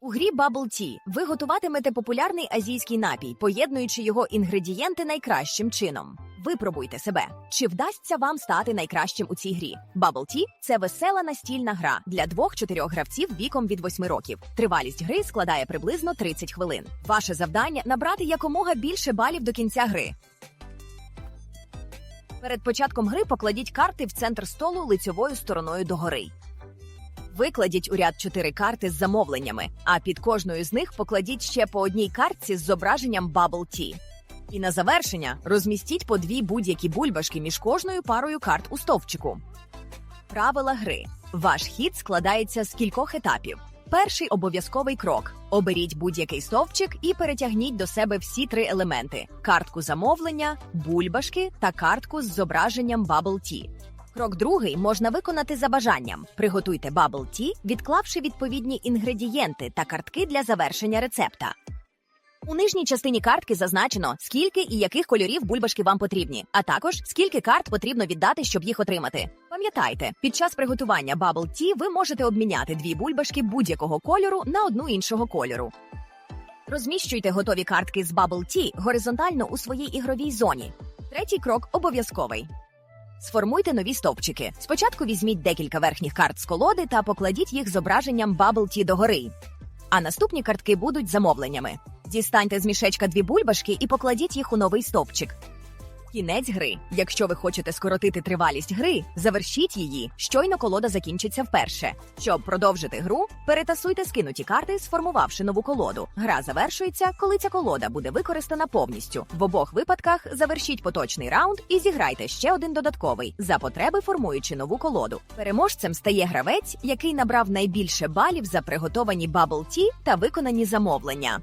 У грі Bubble Tea ви готуватимете популярний азійський напій, поєднуючи його інгредієнти найкращим чином. Випробуйте себе, чи вдасться вам стати найкращим у цій грі. Bubble Tea – це весела настільна гра для двох-чотирьох гравців віком від 8 років. Тривалість гри складає приблизно 30 хвилин. Ваше завдання набрати якомога більше балів до кінця гри. Перед початком гри покладіть карти в центр столу лицьовою стороною догори. Викладіть у ряд чотири карти з замовленнями, а під кожною з них покладіть ще по одній картці з зображенням Bubble Tea. І на завершення розмістіть по дві будь-які бульбашки між кожною парою карт у стовпчику. Правила гри. Ваш хід складається з кількох етапів. Перший обов'язковий крок: оберіть будь-який стовпчик і перетягніть до себе всі три елементи: картку замовлення, бульбашки та картку з зображенням Bubble Tea. Крок другий можна виконати за бажанням. Приготуйте Bubble Tea, відклавши відповідні інгредієнти та картки для завершення рецепта. У нижній частині картки зазначено, скільки і яких кольорів бульбашки вам потрібні, а також скільки карт потрібно віддати, щоб їх отримати. Пам'ятайте, під час приготування Bubble Tea ви можете обміняти дві бульбашки будь-якого кольору на одну іншого кольору. Розміщуйте готові картки з Bubble Tea горизонтально у своїй ігровій зоні. Третій крок обов'язковий. Сформуйте нові стовпчики. Спочатку візьміть декілька верхніх карт з колоди та покладіть їх зображенням Bubble Tea догори. А наступні картки будуть замовленнями. Дістаньте з мішечка дві бульбашки і покладіть їх у новий стовпчик. Кінець гри. Якщо ви хочете скоротити тривалість гри, завершіть її. Щойно колода закінчиться вперше. Щоб продовжити гру, перетасуйте скинуті карти, сформувавши нову колоду. Гра завершується, коли ця колода буде використана повністю. В обох випадках завершіть поточний раунд і зіграйте ще один додатковий за потреби, формуючи нову колоду. Переможцем стає гравець, який набрав найбільше балів за приготовані Bubble Tea та виконані замовлення.